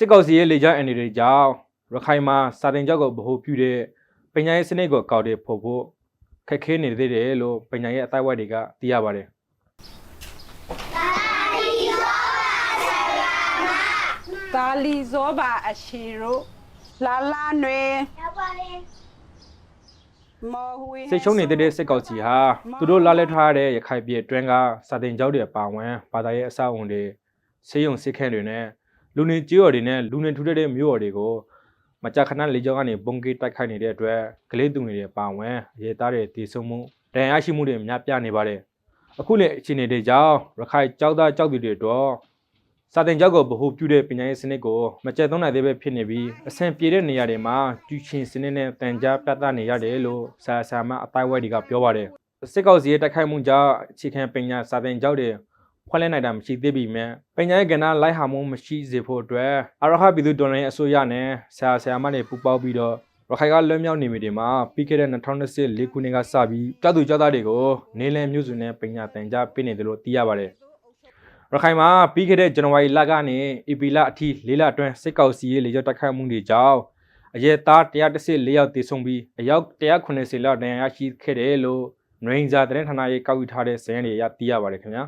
စစ်ကောင်စီရဲ့လေကြောင်းအန်ဒီတွေကြောင့်ရခိုင်မှာစာတင်ကြောက်ကိုဗဟိုပြုတဲ့ပညာရေးစနစ်ကိုကောက်တဲ့ဖို့ဖို့ခက်ခဲနေသေးတယ်လို့ပညာရေးအတိုင်းဝိုက်တွေကသိရပါတယ်တာလီဇောပါအရှိရိုလာလာနွေမော်ဟွေစိတ်ရှုံးနေတဲ့စစ်ကောင်စီဟာသူတို့လာလက်ထားတဲ့ရခိုင်ပြည်အတွင်းကစာတင်ကြောက်တွေပါဝင်ဘာသာရေးအဆောက်အုံတွေဆေးရုံစစ်ခန့်တွေနဲ့ လူနေကြေးရော်တွေနဲ့လူနေထူထပ်တဲ့မြို့ရော်တွေကိုမကြာခဏလေကြောင်းကနေပုံကေးတိုက်ခိုက်နေတဲ့အတွက်ကလေးသူငယ်တွေပါဝင်ရေသားတွေတည်ဆုံမှုဒဏ်ရာရရှိမှုတွေများပြားနေပါတယ်အခုလည်းအခြေအနေတွေကြောင့်ရခိုင်ကြောက်သားကြောက်သူတွေတော့စာတင်ကြောက်ကိုဗဟုပြုတဲ့ပညာရေးစနစ်ကိုမကျက်သွန်းနိုင်သေးပဲဖြစ်နေပြီးအဆင်ပြေတဲ့နေရာတွေမှာကျူချင်းစနစ်နဲ့တန်ကြားပြသနေရတယ်လို့ဆရာဆရာမအတိုင်းဝဲတွေကပြောပါတယ်စစ်ကောက်စီရဲ့တိုက်ခိုက်မှုကြောင့်အခြေခံပညာစာတင်ကြောက်တွေ ဖွင့်လှစ်နိုင်တာမရှိသေးပေမဲ့ပညာရေးကဏ္ဍလိုက်ဟာမှုမရှိစေဖို့အတွက်အရဟပြည်သူတော်လှန်ရေးအစိုးရနဲ့ဆရာဆရာမတွေပူးပေါင်းပြီးတော့ရခိုင်ကလွတ်မြောက်နေမိတွေမှာပြီးခဲ့တဲ့2024ခုနှစ်ကစပြီးကြောက်သူကြောက်သားတွေကိုနေလည်မျိုးစုံနဲ့ပညာသင်ကြားပေးနေတယ်လို့သိရပါတယ်ရခိုင်မှာပြီးခဲ့တဲ့ဇန်နဝါရီလကနေဧပြီလအထိ၄လအတွင်းစစ်ကောင်စီရဲ့လေကြောင်းတိုက်ခိုက်မှုတွေကြောင့်အရဲသား114ယောက်သေဆုံးပြီးအယောက်190လောက်ဒဏ်ရာရရှိခဲ့တယ်လို့နရိန်ဇာသတင်းဌာနရဲ့ကောက်ယူထားတဲ့ဇာတ်ရင်းတွေအရသိရပါတယ်ခင်ဗျာ